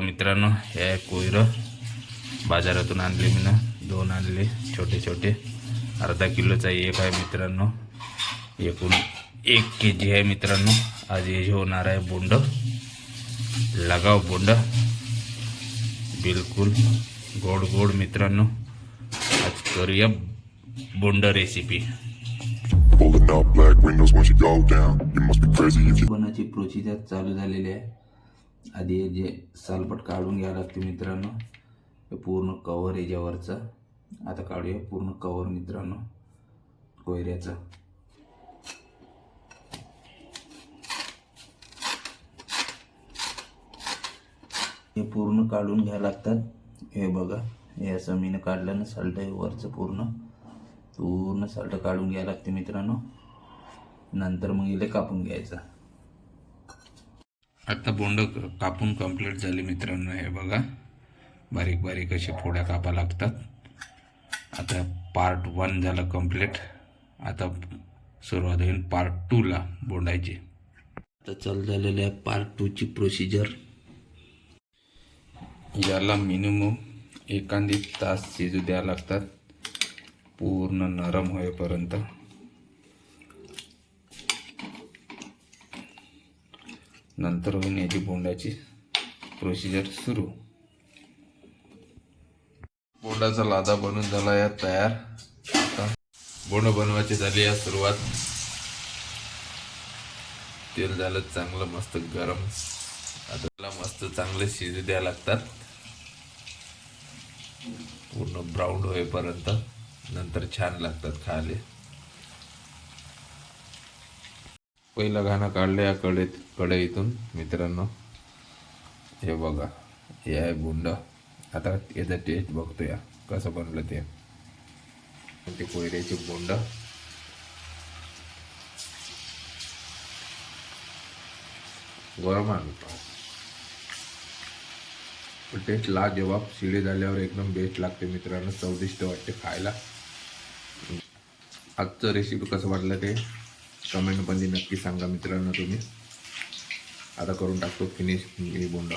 मित्रांनो हे कोयरं बाजारातून आणले मी ना दोन आणले छोटे छोटे. अर्धा किलोचा एक आहे मित्रांनो. एकूण एक के जी आहे मित्रांनो. आज हे होणार आहे बोंड लगाव बोंड. बिलकुल गोड गोड मित्रांनो. आज करूया बोंड रेसिपी बनाची प्रोसिजर चालू झालेली आहे. आधी हे जे सालपट काढून घ्यावं लागते मित्रांनो हे पूर्ण कवर याच्यावरचं. आता काढूया पूर्ण कवर मित्रांनो कोयऱ्याचं. हे पूर्ण काढून घ्यावं लागतात. हे बघा हे असं मीनं काढलं ना साल्ट हे वरचं पूर्ण. पूर्ण साल्ट काढून घ्यावं लागते मित्रांनो. नंतर मग इले कापून घ्यायचं. आता बोंड कापून कंप्लीट झाले मित्रांनो हे बघा. बारीक बारीक असे फोड्या कापा लागतात. आता पार्ट वन झालं कंप्लीट आता सुरुवात होईल पार्ट टूला बोंडायची. आता चालू झालेल्या आहे पार्ट टूची प्रोसिजर याला मिनिमम एखादी तास शिजू द्यावं लागतात. पूर्ण नरम होईपर्यंत. नंतर होऊन याची बोंडाची प्रोसिजर सुरू. बोंडाचा लादा बनून झाला या तयार. आता बोंड बनवायची झाली या सुरुवात. तेल झालं चांगलं मस्त गरम. आता मस्त चांगले शिजू द्या लागतात. पूर्ण ब्राऊन होईपर्यंत नंतर छान लागतात खायला. पहिलं गाणं काढलं या कडेत कढईतून मित्रांनो. हे बघा हे आहे गुंड आता याचा टेस्ट बघतो या कसं बनलं ते. ते कोयऱ्याची बोंड. गरम आणतो टेस्ट ला जेव्हा शिळे झाल्यावर एकदम बेस्ट लागते मित्रांनो. चौदिष्ट वाटते खायला. आजचं रेसिपी कसं वाटलं ते? कमेंटमध्ये नक्की सांगा मित्रांनो तुम्ही. आता करून टाकतो फिनिश बोंडा